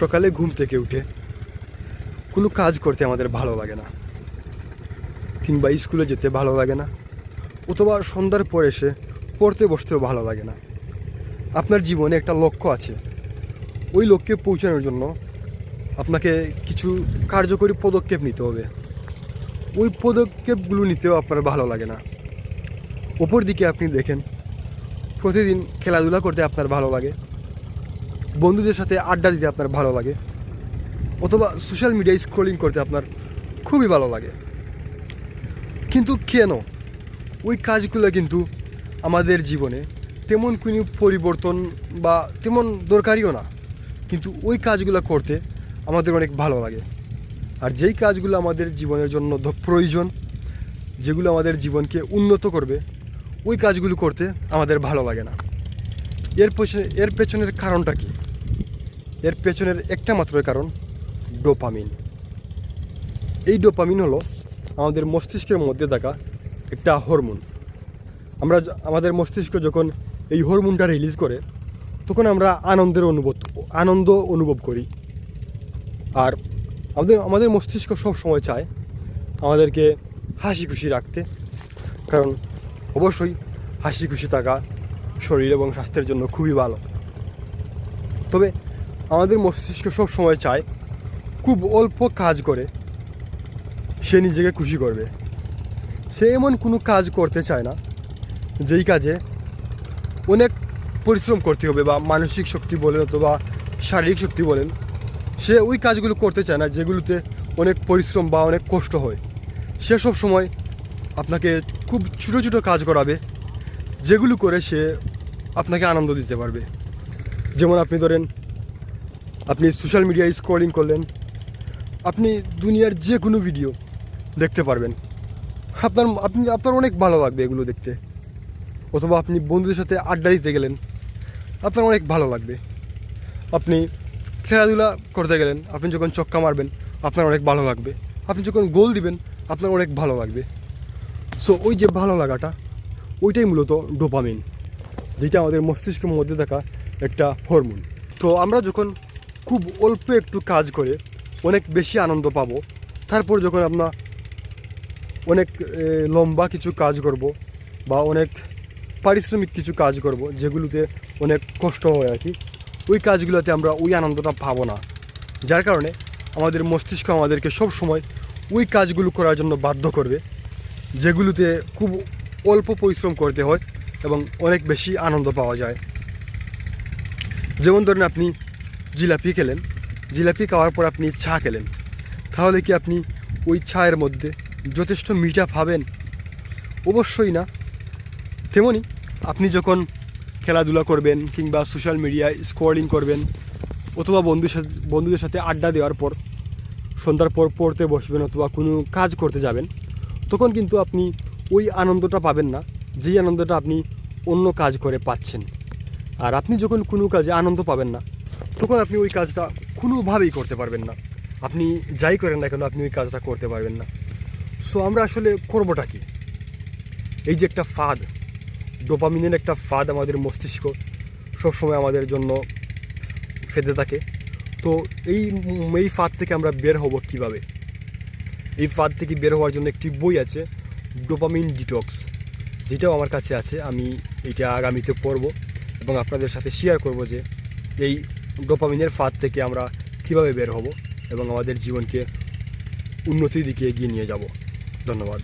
সকালে ঘুম থেকে উঠে কোনো কাজ করতে আমাদের ভালো লাগে না, কিংবা স্কুলে যেতে ভালো লাগে না, অথবা সন্ধ্যার পর এসে পড়তে বসতেও ভালো লাগে না। আপনার জীবনে একটা লক্ষ্য আছে, ওই লক্ষ্যে পৌঁছানোর জন্য আপনাকে কিছু কার্যকরী পদক্ষেপ নিতে হবে। ওই পদক্ষেপগুলো নিতেও আপনার ভালো লাগে না। ওপর দিকে আপনি দেখেন, প্রতিদিন খেলাধুলা করতে আপনার ভালো লাগে বন্ধুদের সাথে আড্ডা দিতে আপনার ভালো লাগে? অথবা সোশ্যাল মিডিয়ায় স্ক্রলিং করতে আপনার খুবই ভালো লাগে। কিন্তু কেন? ওই কাজগুলো কিন্তু আমাদের জীবনে তেমন কোনো পরিবর্তন বা তেমন দরকারিও না। কিন্তু ওই কাজগুলো করতে আমাদের অনেক ভালো লাগে। আর যেই কাজগুলো আমাদের জীবনের জন্য প্রয়োজন, যেগুলো আমাদের জীবনকে উন্নত করবে, ওই কাজগুলো করতে আমাদের ভালো লাগে না। এর পেছনে, এর পেছনের কারণটা কি? এর পেছনের একটা মাত্র কারণ, ডোপামিন। এই ডোপামিন হলো আমাদের মস্তিষ্কের মধ্যে থাকা একটা হরমোন। আমরা আমাদের মস্তিষ্ক যখন এই হরমোনটা রিলিজ করে, তখন আমরা আনন্দের অনুভব আনন্দ অনুভব করি। আর আমাদের আমাদের মস্তিষ্ক সব সময় চায় আমাদেরকে হাসি খুশি রাখতে। কারণ অবশ্যই হাসি খুশি থাকা শরীর এবং স্বাস্থ্যের জন্য খুবই ভালো। তবে আমাদের মস্তিষ্ক সব সময় চায় খুব অল্প কাজ করে, সে নিজেকে খুশি করবে। সে এমন কোনো কাজ করতে চায় না, যেই কাজে অনেক পরিশ্রম করতে হবে, বা মানসিক শক্তি বলেন অথবা শারীরিক শক্তি বলেন, সে ওই কাজগুলো করতে চায় না যেগুলোতে অনেক পরিশ্রম বা অনেক কষ্ট হয়। সে সব সময় আপনাকে খুব ছোটো ছোটো কাজ করাবে, যেগুলো করে সে আপনাকে আনন্দ দিতে পারবে। যেমন আপনি ধরেন আপনি সোশ্যাল মিডিয়ায় স্ক্রলিং করলেন, আপনি দুনিয়ার যে কোনো ভিডিও দেখতে পারবেন। আপনার, আপনি, আপনার অনেক ভালো লাগবে এগুলো দেখতে। অথবা আপনি বন্ধুদের সাথে আড্ডা দিতে গেলেন, আপনার অনেক ভালো লাগবে। আপনি খেলাধুলা করতে গেলেন, আপনি যখন চক্কা মারবেন, আপনার অনেক ভালো লাগবে। আপনি যখন গোল দিবেন, আপনার অনেক ভালো লাগবে। সো ওই যে ভালো লাগাটা, ওইটাই মূলত ডোপামিন যেটা আমাদের মস্তিষ্কের মধ্যে থাকা একটা হরমোন তো আমরা যখন খুব অল্প একটু কাজ করে অনেক বেশি আনন্দ পাব। তারপর যখন আমরা অনেক লম্বা কিছু কাজ করব বা অনেক পারিশ্রমিক কিছু কাজ করব, যেগুলোতে অনেক কষ্ট হয় আর কি, ওই কাজগুলোতে আমরা ওই আনন্দটা পাবো না। যার কারণে আমাদের মস্তিষ্ক আমাদেরকে সব সময় ওই কাজগুলো করার জন্য বাধ্য করবে, যেগুলোতে খুব অল্প পরিশ্রম করতে হয় এবং অনেক বেশি আনন্দ পাওয়া যায়। যেমন ধরেন আপনি জিলাপি খেলেন। জিলাপি খাওয়ার পর আপনি চা খেলেন। তাহলে কি আপনি ওই চায়ের মধ্যে যথেষ্ট মিঠা পাবেন? অবশ্যই না। তেমনি আপনি যখন খেলাধুলা করবেন কিংবা সোশ্যাল মিডিয়ায় স্ক্রলিং করবেন অথবা বন্ধুর সাথে বন্ধুদের সাথে আড্ডা দেওয়ার পর, সন্ধ্যার পর পড়তে বসবেন অথবা কোনো কাজ করতে যাবেন, তখন কিন্তু আপনি ওই আনন্দটা পাবেন না, যেই আনন্দটা আপনি অন্য কাজ করে পাচ্ছেন। আর আপনি যখন কোনো কাজে আনন্দ পাবেন না তখন আপনি ওই কাজটা কোনোভাবেই করতে পারবেন না। আপনি যাই করেন না কেন, আপনি ওই কাজটা করতে পারবেন না। সো আমরা আসলে করবোটা কি? এই যে একটা ফাঁদ ডোপামিনের একটা ফাঁদ আমাদের মস্তিষ্ক সবসময় আমাদের জন্য ফেদে থাকে। তো এই এই ফাঁদ থেকে আমরা বের হব কীভাবে? এই ফাঁদ থেকে বের হওয়ার জন্য একটি বই আছে ডোপামিন ডিটক্স যেটাও আমার কাছে আছে। আমি এটা আগামীতে পড়ব এবং আপনাদের সাথে শেয়ার করব যে এই ডোপামিনের ফাঁদ থেকে আমরা কীভাবে বের হব এবং আমাদের জীবনকে উন্নতির দিকে এগিয়ে নিয়ে যাব। ধন্যবাদ।